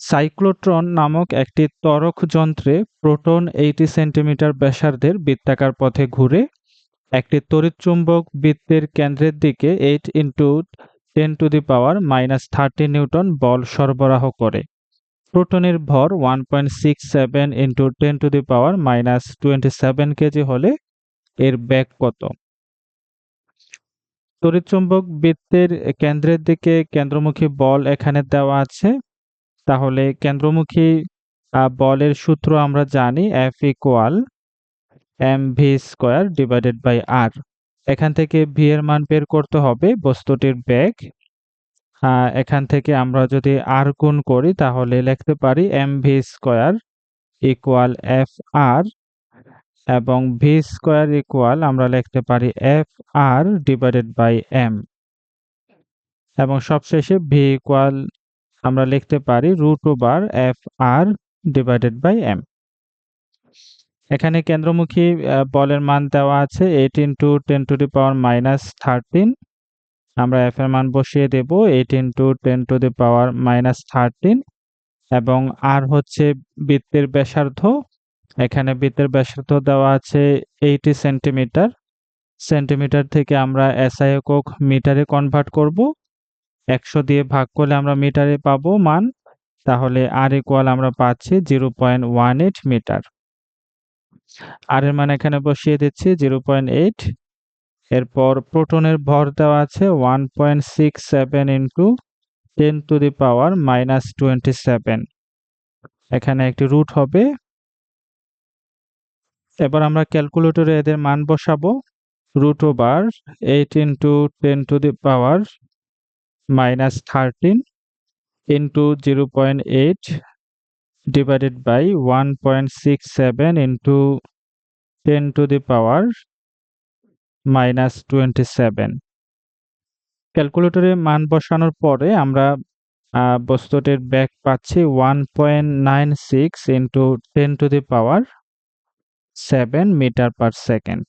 Cyclotron নামক একটি ত্বরক যন্ত্রে প্রোটন এইটি সেন্টিমিটার ব্যাসার্ধের বৃত্তাকার পথে ঘুরে একটি তড়িৎচুম্বক বৃত্তের কেন্দ্রের দিকে eight into ten to the power minus thirty newton বল সরবরাহ করে। প্রোটনের ভর one point six seven into ten to the power minus twenty seven KG হলে এর ব্যাগ কত? তড়িৎচুম্বক বৃত্তের কেন্দ্রের দিকে কেন্দ্রমুখী বল এখানে দেওয়া আছে। তাহলে কেন্দ্রমুখী বলের সূত্র আমরা জানি F equal M V square divided by R এখান থেকে ভি এর মান বের করতে হবে বস্তুটির ব্যাগ এখান থেকে আমরা যদি আর গুণ করি তাহলে লিখতে পারি M V square equal F R এবং ভি স্কোয়ার ইকুয়াল আমরা লিখতে পারি F R divided by M এবং সবশেষে ভি ইকুয়াল আমরা লিখতে পারি root over F R divided by M এখানে কেন্দ্রমুখী বলের মান দেওয়া আছে eight into ten to the power minus thirteen আমরা এফ এর মান বসিয়ে দেব eight into ten to the power minus thirteen এবং আর হচ্ছে বৃত্তের ব্যাসার্ধ। এখানে বৃত্তের ব্যাসার্ধ দেওয়া আছে এইটি সেন্টিমিটার সেন্টিমিটার থেকে আমরা এসআই একক মিটারে কনভার্ট করব। একশো দিয়ে ভাগ করলে আমরা মিটারে পাবো মান। তাহলে আর ইকুয়াল আমরা পাচ্ছি zero point one eight metre. আর এর মান এখানে বসিয়ে দিচ্ছি জিরো পয়েন্ট এইট এরপর প্রোটনের ভর দেওয়া আছে one point six seven into ten to the power minus twenty seven এখানে একটি রুট হবে। এবার আমরা ক্যালকুলেটরে এদের মান বসাবো। Root over eight into ten to the power thirteen into zero point eight divided by 1.67 into 10 to the power minus 27 ক্যালকুলেটরে মান বসানোর পরে আমরা বস্তুটির ব্যাক পাচ্ছি one point nine six into ten to the power seven metre per second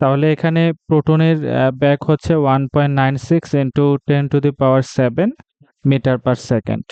তাহলে এখানে প্রোটনের ব্যাক হচ্ছে one point nine six into ten to the power seven metre per second